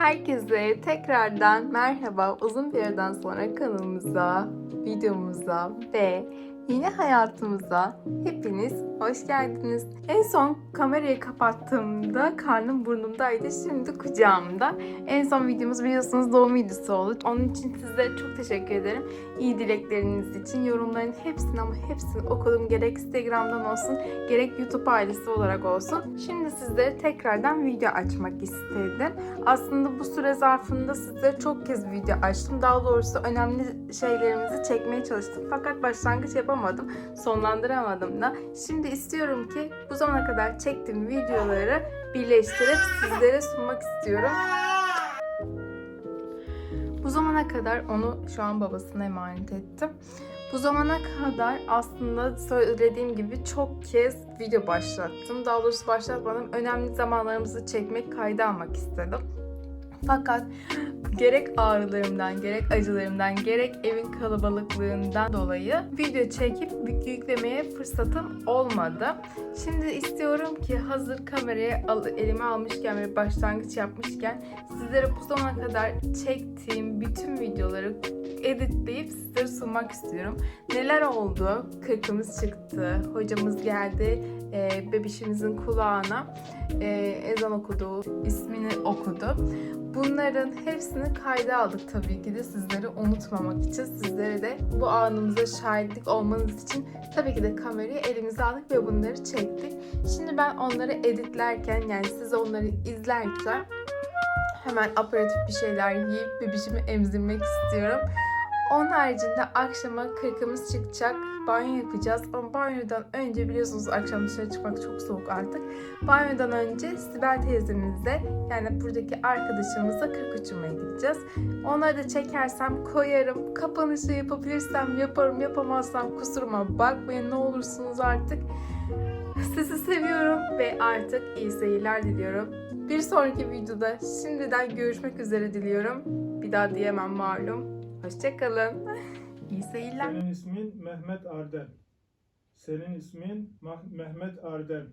Herkese tekrardan merhaba. Uzun bir aradan sonra kanalımıza, videomuza ve yeni hayatımıza hepiniz hoş geldiniz. En son kamerayı kapattığımda karnım burnumdaydı. Şimdi kucağımda. En son videomuz biliyorsunuz doğum videosu oldu. Onun için sizlere çok teşekkür ederim. İyi dilekleriniz için yorumların hepsini ama hepsini okudum. Gerek Instagram'dan olsun gerek YouTube ailesi olarak olsun. Şimdi sizlere tekrardan video açmak istedim. Aslında bu süre zarfında sizlere çok kez video açtım. Daha doğrusu önemli şeylerimizi çekmeye çalıştım. Fakat başlangıç yapamadım. Sonlandıramadım da. Şimdi istiyorum ki bu zamana kadar çektiğim videoları birleştirip sizlere sunmak istiyorum. Bu zamana kadar onu şu an babasına emanet ettim. Bu zamana kadar aslında söylediğim gibi çok kez video başlattım. Daha doğrusu başlatmadım. Önemli zamanlarımızı çekmek, kayda almak istedim. Fakat gerek ağrılarımdan, gerek acılarımdan, gerek evin kalabalıklığından dolayı video çekip yüklemeye fırsatım olmadı. Şimdi istiyorum ki hazır kamerayı al, elime almışken ve başlangıç yapmışken sizlere bu zamana kadar çektiğim bütün videoları editleyip sizlere sunmak istiyorum. Neler oldu? Kırkımız çıktı, hocamız geldi, e, bebişimizin kulağına e, ezan okudu, ismini okudu. Bunların hepsini kayda aldık tabii ki de sizleri unutmamak için. Sizlere de bu anımıza şahitlik olmanız için tabii ki de kamerayı elimize aldık ve bunları çektik. Şimdi ben onları editlerken yani siz onları izlerken hemen aperatif bir şeyler yiyip bebişimi emzirmek istiyorum. Onun haricinde akşama kırkımız çıkacak. Banyo yapacağız ama banyodan önce biliyorsunuz akşam dışarı çıkmak çok soğuk artık. Banyodan önce Sibel teyzemizle yani buradaki arkadaşımızla kırk uçurmaya gideceğiz. Onları da çekersem koyarım. Kapanışı yapabilirsem yaparım yapamazsam kusuruma bakmayın ne olursunuz artık. Sizi seviyorum ve artık iyi seyirler diliyorum. Bir sonraki videoda şimdiden görüşmek üzere diliyorum. Bir daha diyemem malum. Hoşçakalın. İyi seyirler. Senin ismin Mehmet Ardel. Senin ismin Mah- Mehmet Ardel.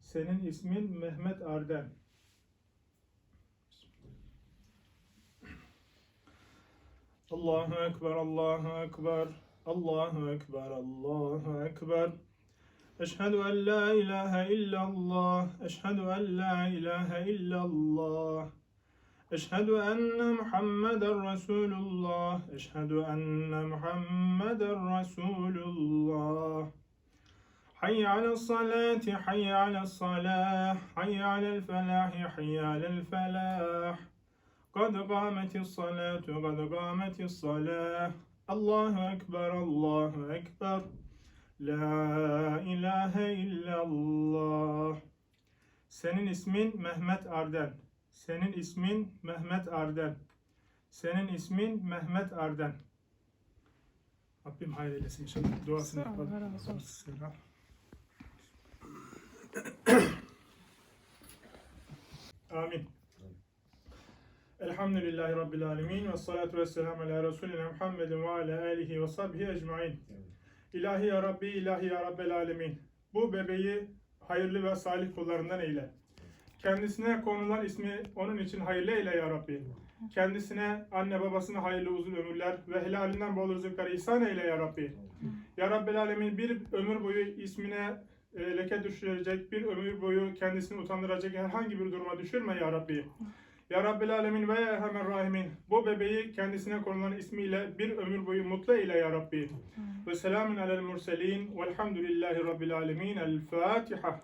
Senin ismin Mehmet Ardel. Allahu Ekber, Allahu Ekber, Allahu Ekber, Allahu Ekber. Eşhedü en la ilahe illallah, eşhedü en la ilahe illallah. أشهد أن محمدا رسول الله أشهد أن محمدا رسول الله حي على الصلاة حي على الصلاة حي على الفلاح حي على الفلاح قد قامت الصلاة قد قامت الصلاة الله أكبر الله أكبر لا إله إلا الله Senin ismin Mehmet Ardel. Senin ismin Mehmet Arden. Senin ismin Mehmet Arden. Rabbim hayır eylesin inşallah. Duasını yapalım. Selam. Amin. Elhamdülillahi Rabbil Alemin ve salatu ve selamu ala Resulina Muhammedin ve ala alihi ve sahbihi ecmain. İlahi ya Rabbi, ilahi ya Rabbel Alemin. Bu bebeği hayırlı ve salih kullarından eyle. Kendisine konulan ismi onun için hayırlı eyle ya Rabbi. Kendisine, anne babasına hayırlı uzun ömürler ve helalinden bol rızıklar ihsan eyle ya Rabbi. Ya Rabbel Alemin bir ömür boyu ismine e, leke düşürecek, bir ömür boyu kendisini utandıracak herhangi bir duruma düşürme ya Rabbi. Ya Rabbel Alemin ve Erhamer Rahimin bu bebeği kendisine konulan ismiyle bir ömür boyu mutlu eyle ya Rabbi. Ve selamun alel murselin velhamdülillahi Rabbil Alemin. El Fatiha.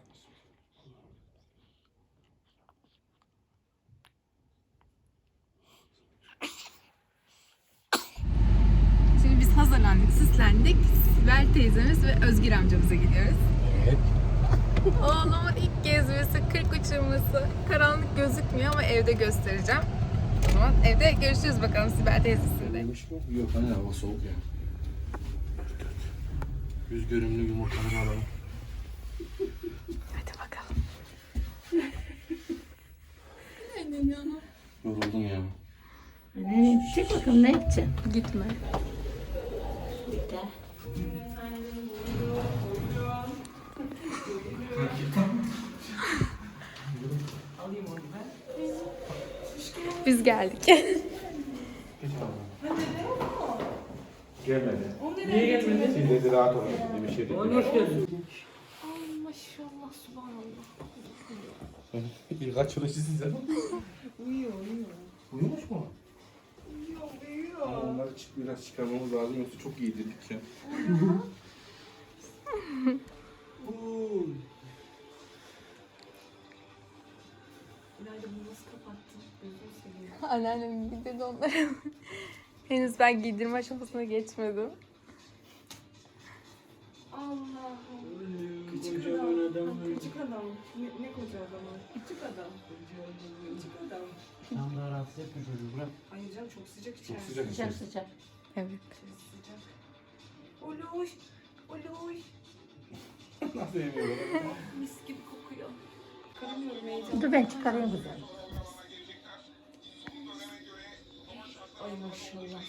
Şimdi biz süslendik. Sibel teyzemiz ve Özgür amcamıza gidiyoruz. Evet. Oğlumun ilk gezmesi, kırk uçurması. Karanlık gözükmüyor ama evde göstereceğim. O zaman evde görüşürüz bakalım Sibel teyzesinde. Yok hani hava soğuk ya. Yüz görümlü yumurtanı alalım. Hadi bakalım. Yoruldum ya. Nereye gidecek bakalım ne yapacaksın? Gitme. Alayım onu ben. Biz geldik. Gelmedi. Niye gelmedi? Siz dedi rahat olun. Demiş şey dedi. Hoş geldin. Maşallah subhanallah. Kaç yıl işçisin sen? Uyuyor, uyuyor. Uyumuş mu? Uyuyor, uyuyor. Onları çık, biraz çıkarmamız lazım yoksa çok iyi dedik ya. Anneannem giydirdi onları. Henüz ben giydirme aşamasına geçmedim. Küçük adam. Küçük adam. Ne, ne koca adam o? Küçük adam. Küçük adam. Sen daha rahatsız etme çocuğu bırak. Ay canım çok sıcak Çok içerisi. sıcak Sıcak içerisi. sıcak. Evet. İçerisi sıcak. Oluş. Oluş. Nasıl yemiyorlar? Mis gibi kokuyor. Karamıyorum heyecan. Dur ben çıkarayım güzel. Maşallah.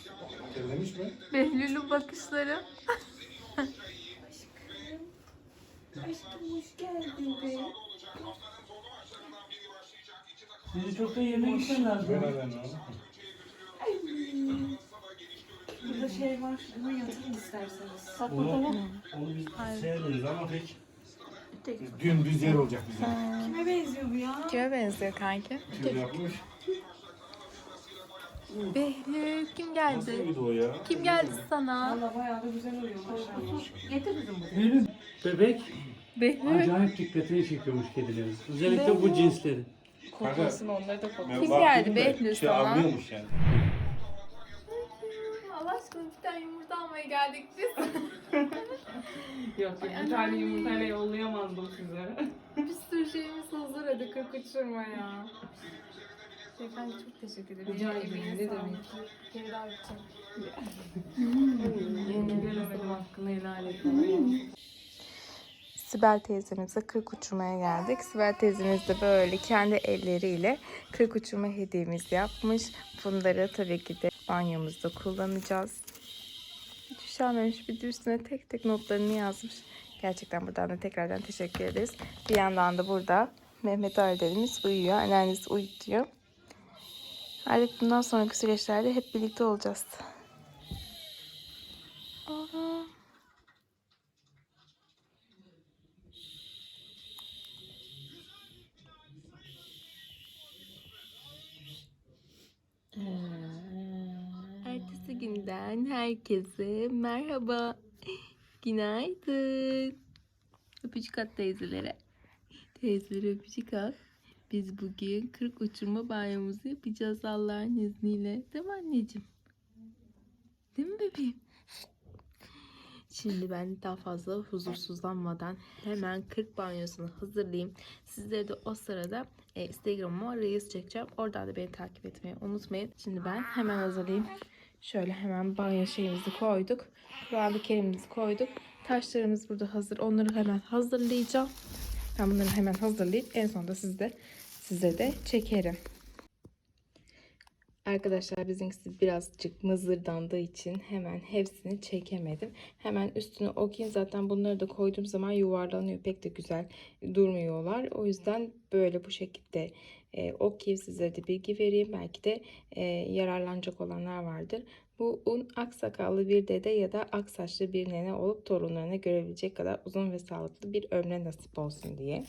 Terlemiş mi? Behlül'ün bakışları. Aşkım hoş geldin be. Sizi çok da yemek ne Ay. Burada şey var. Buna yatırın isterseniz. Burada ne? onu biz severiz ama pek. Dümdüz yer olacak bize. Kime benziyor bu ya? Kime benziyor kanki? Tüy yapmış. Behlül kim Nasıl geldi? mıydı o ya? Kim geldi sana? Valla bayağı da güzel oluyor maşallah. Getir kızım bunu. Benim bebek Behlül. acayip dikkatini çekiyormuş kedilerin. Özellikle bu cinsleri. Koklasın onları da koklasın. Ben Kim baktım geldi da Behlül şey sana? anlıyormuş yani. Allah aşkına bir tane yumurta almaya geldik biz. Yok yok bir tane yumurtayla yollayamazdım size. bir sürü şeyimiz hazır hadi kırk uçurma ya. Beyefendi çok teşekkür ederim. Rica ederim, ne demek. Kere daha yapacağım. Göremedim hakkını helal et. Sibel teyzemize kırk uçurmaya geldik. Sibel teyzemiz de böyle kendi elleriyle kırk uçurma hediyemizi yapmış. Bunları tabii ki de banyomuzda kullanacağız. Hiç üşenmemiş bir de üstüne tek tek notlarını yazmış. Gerçekten buradan da tekrardan teşekkür ederiz. Bir yandan da burada Mehmet Arderimiz uyuyor. Anneannesi uyutuyor. Artık bundan sonraki süreçlerde hep birlikte olacağız. Ertesi günden herkese merhaba. Günaydın. Öpücük at teyzelere. Teyzelere öpücük at. Biz bugün 40 uçurma banyomuzu yapacağız Allah'ın izniyle. Değil mi anneciğim? Değil mi bebeğim? Şimdi ben daha fazla huzursuzlanmadan hemen 40 banyosunu hazırlayayım. Sizlere de o sırada e, Instagram'ıma Reels çekeceğim. Oradan da beni takip etmeyi unutmayın. Şimdi ben hemen hazırlayayım. Şöyle hemen banyo şeyimizi koyduk. Kur'an-ı Kerim'imizi koyduk. Taşlarımız burada hazır. Onları hemen hazırlayacağım. Ben bunları hemen hazırlayıp en sonunda sizde size de çekerim. Arkadaşlar bizimkisi birazcık mızırdandığı için hemen hepsini çekemedim. Hemen üstünü okuyayım. Zaten bunları da koyduğum zaman yuvarlanıyor. Pek de güzel durmuyorlar. O yüzden böyle bu şekilde e, okuyayım sizlere de bilgi vereyim. Belki de e, yararlanacak olanlar vardır. Bu un aksakallı bir dede ya da aksaçlı bir nene olup torunlarına görebilecek kadar uzun ve sağlıklı bir ömre nasip olsun diye.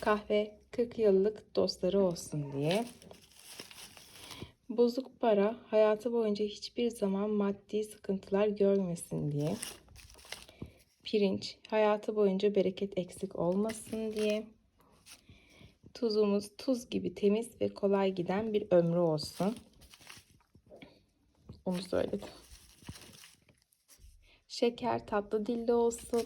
Kahve 40 yıllık dostları olsun diye. Bozuk para hayatı boyunca hiçbir zaman maddi sıkıntılar görmesin diye. Pirinç hayatı boyunca bereket eksik olmasın diye. Tuzumuz tuz gibi temiz ve kolay giden bir ömrü olsun. Onu söyledim. Şeker tatlı dilde olsun.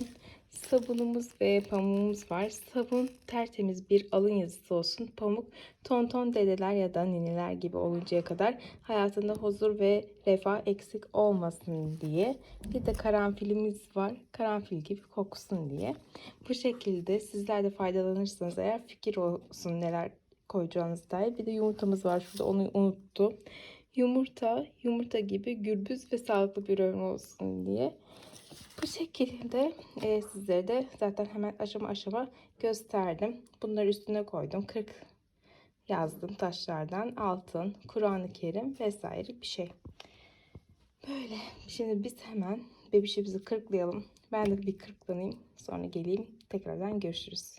Sabunumuz ve pamuğumuz var. Sabun tertemiz bir alın yazısı olsun. Pamuk tonton dedeler ya da nineler gibi oluncaya kadar hayatında huzur ve refah eksik olmasın diye. Bir de karanfilimiz var. Karanfil gibi koksun diye. Bu şekilde sizler de faydalanırsanız eğer fikir olsun neler koyacağınız dair. Bir de yumurtamız var şurada onu unuttum. Yumurta, yumurta gibi gürbüz ve sağlıklı bir ömür olsun diye. Bu şekilde e, sizlere de zaten hemen aşama aşama gösterdim. Bunları üstüne koydum. 40 yazdığım taşlardan altın, Kur'an-ı Kerim vesaire bir şey. Böyle. Şimdi biz hemen bebişimizi kırklayalım. Ben de bir kırklanayım. Sonra geleyim. Tekrardan görüşürüz.